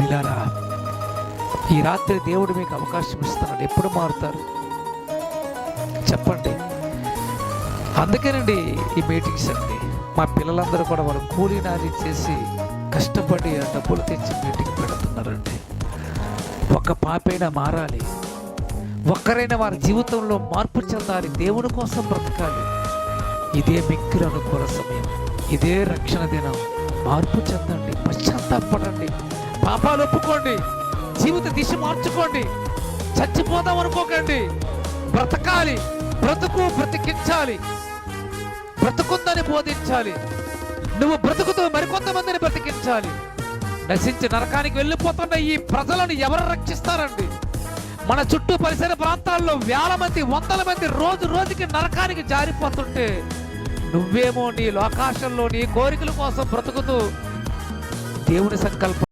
ప్రిలారా ఈ రాత్రి దేవుడు మీకు అవకాశం ఇస్తున్నాడు. ఎప్పుడు మారుతారు? చెప్పండి. అందుకేనండి ఈ మీటింగ్స్ అండి మా పిల్లలందరూ కూడా వాళ్ళు కూలీనాలి చేసి కష్టపడి ఆ డబ్బులు తెచ్చి మీటింగ్ పెడుతున్నారండి. ఒక పాపైనా మారాలి. ఒక్కరైనా వారి జీవితంలో మార్పు చెందాలి. దేవుని కోసం బ్రతకాలి. ఇదే మిక్కిరి అనుకూల సమయం. ఇదే రక్షణ దినం. మార్పు చెందండి. పశ్చాత్తాపడండి పాపాలు ఒప్పుకోండి. జీవిత దిశ మార్చుకోండి. చచ్చిపోదాం అనుకోకండి. బ్రతకాలి. బ్రతుకు బ్రతికించాలి. బ్రతుకుందని బోధించాలి. నువ్వు బ్రతుకుతూ మరికొంతమందిని బ్రతికించాలి. నశించి నరకానికి వెళ్ళిపోతున్న ఈ ప్రజలను ఎవరు రక్షిస్తారండి? మన చుట్టూ పరిసర ప్రాంతాల్లో వేల మంది వందల మంది రోజు రోజుకి నరకానికి జారిపోతుంటే నువ్వేమో నీ లోకాశంలో నీ కోరికల కోసం బ్రతుకుతూ దేవుని సంకల్పం